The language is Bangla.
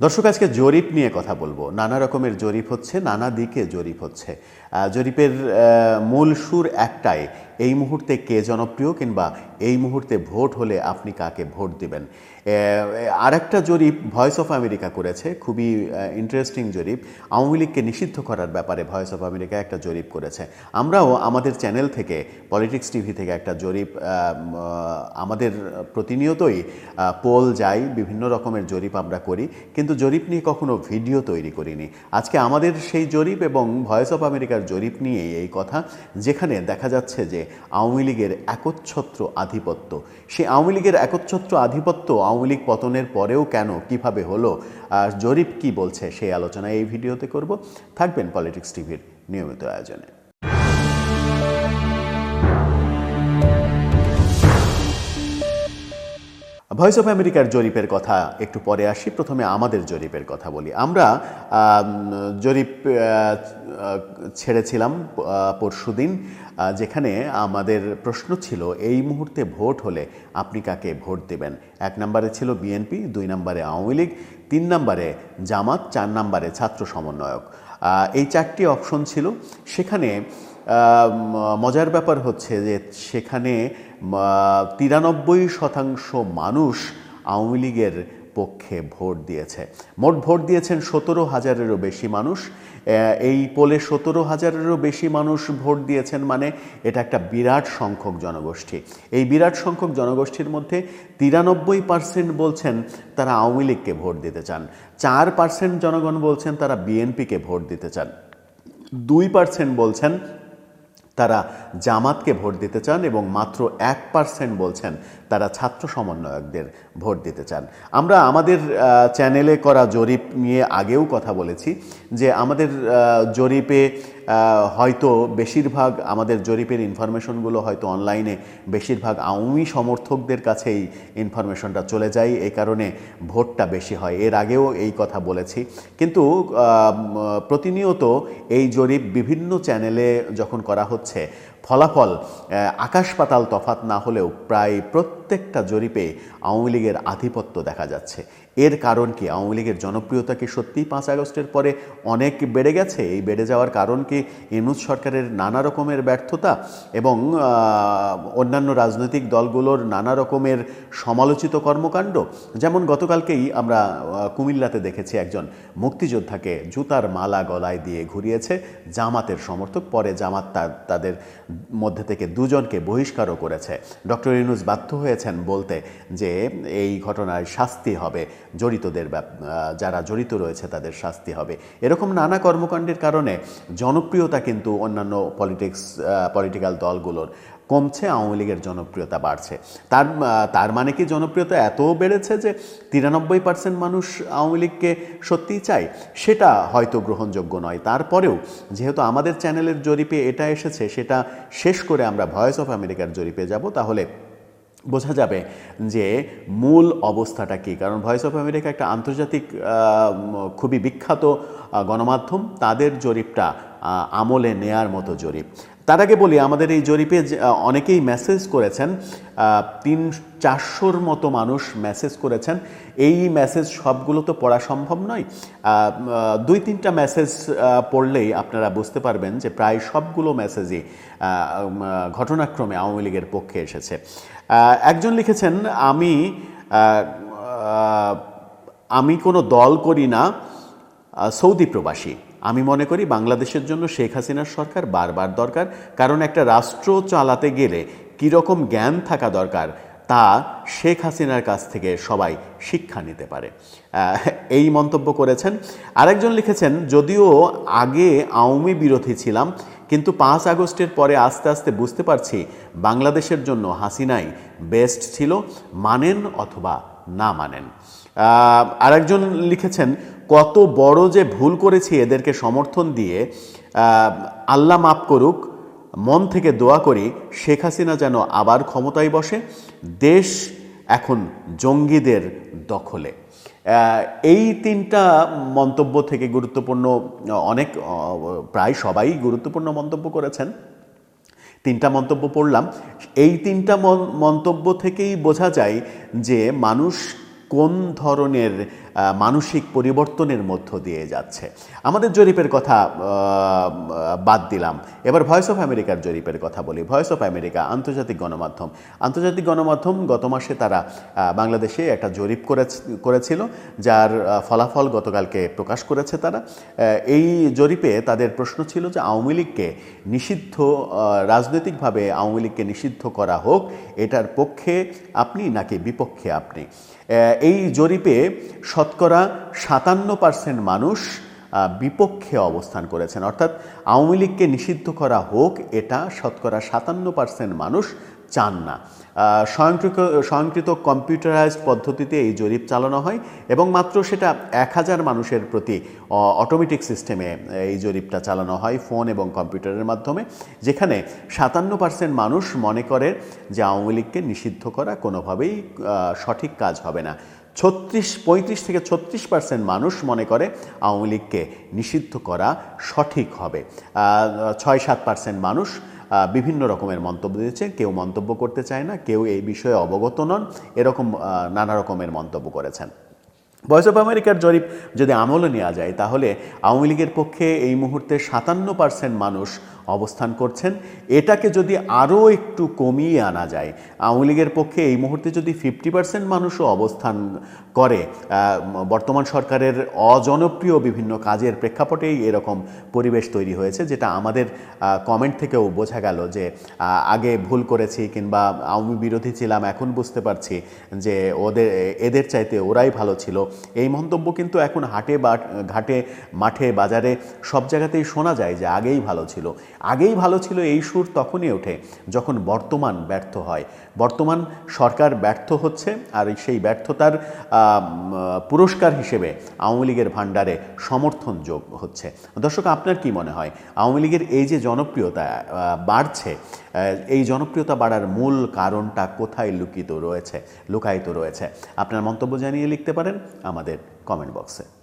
দর্শক, আজকে জরিপ নিয়ে কথা বলব। নানা রকমের জরিপ হচ্ছে, নানা দিকে জরিপ হচ্ছে। জরিপের মূল সুর একটাই এই মুহূর্তে কে জনপ্রিয় কিংবা এই মুহূর্তে ভোট হলে আপনি কাকে ভোট দিবেন? আর একটা জরিপ ভয়েস অফ আমেরিকা করেছে, খুবই ইন্টারেস্টিং জরিপ। আওয়ামী লীগকে নিষিদ্ধ করার ব্যাপারে ভয়েস অফ আমেরিকা একটা জরিপ করেছে। আমরাও আমাদের চ্যানেল থেকে পলিটিক্স টিভি থেকে একটা জরিপ আমাদের প্রতিনিয়তই পোল যাই বিভিন্ন রকমের জরিপ আমরা করি, কিন্তু জরিপ নিয়ে কখনো ভিডিও তৈরি করিনি। আজকে আমাদের সেই জরিপ এবং ভয়েস অফ আমেরিকার জরিপ নিয়ে এই কথা, যেখানে দেখা যাচ্ছে যে আওয়ামী লীগের একচ্ছত্র আধিপত্য। সেই আওয়ামী লীগের একচ্ছত্র আধিপত্য আওয়ামী লীগ পতনের পরেও কেন কীভাবে হলো আর জরিপ কি বলছে সেই আলোচনা এই ভিডিওতে করব। থাকবেন পলিটিক্স টিভির নিয়মিত আয়োজনে। ভয়েস অফ আমেরিকার জরিপের কথা একটু পরে আসি। প্রথমে আমাদের জরিপের কথা বলি। আমরা আম, জরিপ ছেড়েছিলাম পরশু দিন যেখানে আমাদের প্রশ্ন ছিল, এই মুহূর্তে ভোট হলে আপনি কাকে ভোট দেবেন? এক নম্বরে ছিল বিএনপি, দুই নম্বরে আওয়ামী লীগ, তিন নম্বরে জামাত, চার নম্বরে ছাত্র সমন্বয়ক। এই চারটি অপশন ছিল। সেখানে মজার ব্যাপার হচ্ছে যে সেখানে তিরানব্বই শতাংশ মানুষ আওয়ামী লীগের পক্ষে ভোট দিয়েছে। মোট ভোট দিয়েছেন সতেরো হাজারেরও বেশি মানুষ। এই পোলে সতেরো হাজারেরও বেশি মানুষ ভোট দিয়েছেন মানে এটা একটা বিরাট সংখ্যক জনগোষ্ঠী। এই বিরাট সংখ্যক জনগোষ্ঠীর মধ্যে তিরানব্বই পার্সেন্ট বলছেন তারা আওয়ামী লীগকে ভোট দিতে চান। চার পার্সেন্ট জনগণ বলছেন তারা বিএনপিকে ভোট দিতে চান। দুই পার্সেন্ট বলছেন তারা জামাতকে ভোট দিতে চান এবং মাত্র এক পার্সেন্ট বলছেন তারা ছাত্র সমন্বয়কদের ভোট দিতে চান। আমরা আমাদের চ্যানেলে করা জরিপ নিয়ে আগেও কথা বলেছি যে আমাদের জরিপে হয়তো বেশিরভাগ আমাদের জরিপের ইনফরমেশনগুলো হয়তো অনলাইনে বেশিরভাগ আওয়ামী সমর্থকদের কাছেই ইনফরমেশনটা চলে যায়, এই কারণে ভোটটা বেশি হয়। এর আগেও এই কথা বলেছি। কিন্তু প্রতিনিয়ত এই জরিপ বিভিন্ন চ্যানেলে যখন করা হচ্ছে, ফলাফল আকাশ পাতাল তফাত না হলেও প্রায় প্রত্যেকটা জরিপে আওয়ামী লীগের আধিপত্য দেখা যাচ্ছে। এর কারণ কি? আওয়ামী লীগের জনপ্রিয়তা কি সত্যিই পাঁচ আগস্টের পরে অনেক বেড়ে গেছে? এই বেড়ে যাওয়ার কারণ কি ইনুজ সরকারের নানা রকমের ব্যর্থতা এবং অন্যান্য রাজনৈতিক দলগুলোর নানা রকমের সমালোচিত কর্মকাণ্ড? যেমন গতকালকেই আমরা কুমিল্লাতে দেখেছি একজন মুক্তিযোদ্ধাকে জুতার মালা গলায় দিয়ে ঘুরিয়েছে জামাতের সমর্থক। পরে জামাত তাদের মধ্যে থেকে দুজনকে বহিষ্কারও করেছে। ডক্টর ইনুজ বাধ্য হয়েছেন বলতে যে এই ঘটনায় শাস্তি হবে। জড়িতদের যারা জড়িত রয়েছে তাদের শাস্তি হবে। এরকম নানা কর্মকাণ্ডের কারণে জনপ্রিয়তা কিন্তু অন্যান্য পলিটিক্স পলিটিক্যাল দলগুলোর কমছে, আওয়ামী লীগের জনপ্রিয়তা বাড়ছে। তার তার মানে কি জনপ্রিয়তা এত বেড়েছে যে তিরানব্বই পার্সেন্ট মানুষ আওয়ামী লীগকে সত্যিই চায়? সেটা হয়তো গ্রহণযোগ্য নয়। তারপরেও যেহেতু আমাদের চ্যানেলের জরিপে এটা এসেছে, সেটা শেষ করে আমরা ভয়েস অফ আমেরিকার জরিপে যাব, তাহলে বোঝা যাবে যে মূল অবস্থাটা কী। কারণ ভয়েস অফ আমেরিকা একটা আন্তর্জাতিক খুবই বিখ্যাত গণমাধ্যম। তাদের জরিপটা আমলে নেয়ার মতো জরিপ। তার আগে বলি, আমাদের এই জরিপে অনেকেই মেসেজ করেছেন তিন চারশোর মতো মানুষ মেসেজ করেছেন। এই মেসেজ সবগুলো তো পড়া সম্ভব নয়। দুই তিনটা মেসেজ পড়লেই আপনারা বুঝতে পারবেন যে প্রায় সবগুলো মেসেজই ঘটনাক্রমে আওয়ামী লীগের পক্ষে এসেছে। একজন লিখেছেন, আমি আমি কোনো দল করি না সৌদি প্রবাসী। আমি মনে করি বাংলাদেশের জন্য শেখ হাসিনার সরকার বারবার দরকার, কারণ একটা রাষ্ট্র চালাতে গেলে কীরকম জ্ঞান থাকা দরকার, তা শেখ হাসিনার কাছ থেকে সবাই শিক্ষা নিতে পারে। এই মন্তব্য করেছেন। আরেকজন লিখেছেন, যদিও আগে আওয়ামী বিরোধী ছিলাম, কিন্তু পাঁচ আগস্টের পরে আস্তে আস্তে বুঝতে পারছি বাংলাদেশের জন্য হাসিনাই বেস্ট ছিল, মানেন অথবা না মানেন। আরেকজন লিখেছেন কত বড় যে ভুল করেছি এদেরকে সমর্থন দিয়ে আল্লাহ মাফ করুক, মন থেকে দোয়া করি, শেখ হাসিনা যেন আবার ক্ষমতায় বসে, দেশ এখন জঙ্গিদের দখলে। এই তিনটা মন্তব্য থেকে গুরুত্বপূর্ণ, অনেক প্রায় সবাই গুরুত্বপূর্ণ মন্তব্য করেছেন। তিনটা মন্তব্য পড়লাম। এই তিনটা মন- মন্তব্য থেকেই বোঝা যায় যে মানুষ কোন ধরনের মানসিক পরিবর্তনের মধ্য দিয়ে যাচ্ছে। আমাদের জরিপের কথা বাদ দিলাম। এবার ভয়েস অফ আমেরিকার জরিপের কথা বলি। ভয়েস অফ আমেরিকা আন্তর্জাতিক গণমাধ্যম। আন্তর্জাতিক গণমাধ্যম গত মাসে তারা বাংলাদেশে একটা জরিপ করেছিল, যার ফলাফল গতকালকে প্রকাশ করেছে তারা। এই জরিপে তাদের প্রশ্ন ছিল যে আওয়ামী লীগকে নিষিদ্ধ রাজনৈতিকভাবে আওয়ামী লীগকে নিষিদ্ধ করা হোক, এটার পক্ষে আপনি নাকি বিপক্ষে আপনি। এই জরিপে শতকরা সাতান্ন পার্সেন্ট মানুষ বিপক্ষে অবস্থান করেছেন। অর্থাৎ আওয়ামী লীগকে নিষিদ্ধ করা হোক এটা শতকরা সাতান্ন পার্সেন্ট মানুষ চান না। আহ, স্বয়ংক্রিয় স্বয়ংকৃত কম্পিউটারাইজড পদ্ধতিতে এই জরিপ চালানো হয় এবং মাত্র সেটা এক হাজার মানুষের প্রতি অটোমেটিক সিস্টেমে এই জরিপটা চালানো হয় ফোন এবং কম্পিউটারের মাধ্যমে যেখানে সাতান্ন পার্সেন্ট মানুষ মনে করে যে আওয়ামী লীগকে নিষিদ্ধ করা কোনোভাবেই সঠিক কাজ হবে না। ছত্রিশ, পঁয়ত্রিশ থেকে ছত্রিশ পার্সেন্ট মানুষ মনে করে আওয়ামী লীগকে নিষিদ্ধ করা সঠিক হবে। ছয়, সাত পার্সেন্ট মানুষ বিভিন্ন রকমের মন্তব্য দিয়েছে। কেউ মন্তব্য করতে চায় না, কেউ এই বিষয়ে অবগত নন। এরকম নানা রকমের মন্তব্য করেছেন। ভয়েস অফ আমেরিকার জরিপ যদি আমলে নেওয়া যায়, তাহলে আওয়ামী লীগের পক্ষে এই মুহূর্তে সাতান্ন পার্সেন্ট মানুষ অবস্থান করছেন। এটাকে যদি আরও একটু কমিয়ে আনা যায়, আওয়ামী লীগের পক্ষে এই মুহূর্তে যদি ফিফটি পার্সেন্ট মানুষও অবস্থান করে বর্তমান সরকারের অজনপ্রিয় বিভিন্ন কাজের প্রেক্ষাপটেই এরকম পরিবেশ তৈরি হয়েছে, যেটা আমাদের কমেন্ট থেকেও বোঝা গেল যে আগে ভুল করেছি কিংবা আওয়ামী বিরোধী ছিলাম, এখন বুঝতে পারছি যে ওদের, এদের চাইতে ওরাই ভালো ছিল। এই মন্তব্য কিন্তু এখন হাটে বা, ঘাটে, মাঠে, বাজারে সব জায়গাতেই শোনা যায় যে আগেই ভালো ছিল। আগেই ভালো ছিল এই সুর তখনই ওঠে যখন বর্তমান ব্যর্থ হয়। বর্তমান সরকার ব্যর্থ হচ্ছে আর সেই ব্যর্থতার পুরস্কার হিসেবে আওয়ামী লীগের ভাণ্ডারে সমর্থন যোগ হচ্ছে। দর্শক, আপনার কি মনে হয়? আওয়ামী লীগের এই যে জনপ্রিয়তা বাড়ছে এই জনপ্রিয়তা বাড়ার মূল কারণটা কোথায় লুকিত রয়েছে, লুকায়িত রয়েছে? আপনার মন্তব্য জানিয়ে লিখতে পারেন আমাদের কমেন্ট বক্সে